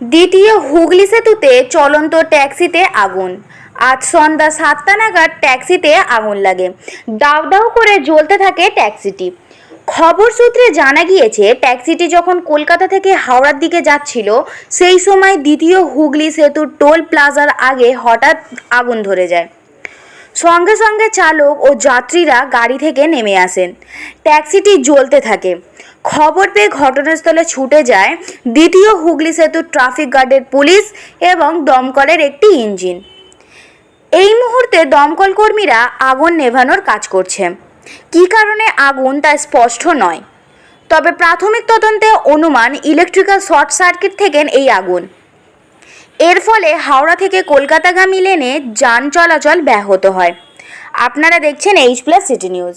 দ্বিতীয় হুগলি সেতুতে চলন্ত ট্যাক্সিতে আগুন। আজ সন্ধ্যা সাতটা নাগাদ ট্যাক্সিতে আগুন লাগে। দাউ দাউ করে জ্বলতে থাকে ট্যাক্সিটি। খবর সূত্রে জানা গিয়েছে, ট্যাক্সিটি যখন কলকাতা থেকে হাওড়ার দিকে যাচ্ছিল, সেই সময় দ্বিতীয় হুগলি সেতুর টোল প্লাজার আগে হঠাৎ আগুন ধরে যায়। সঙ্গে সঙ্গে চালক ও যাত্রীরা গাড়ি থেকে নেমে আসেন। ট্যাক্সিটি জ্বলতে থাকে। খবর পেয়ে ঘটনাস্থলে ছুটে যায় দ্বিতীয় হুগলি সেতুর ট্রাফিক গার্ডের পুলিশ এবং দমকলের একটি ইঞ্জিন। এই মুহূর্তে দমকল কর্মীরা আগুন নেভানোর কাজ করছে। কী কারণে আগুন তা স্পষ্ট নয়। তবে প্রাথমিক তদন্তে অনুমান ইলেকট্রিক্যাল শর্ট সার্কিট থেকে এই আগুন। এর ফলে হাওড়া থেকে কলকাতাগামী লেনে যান চলাচল ব্যাহত হয়। আপনারা দেখছেন এইচ প্লাস সিটি নিউজ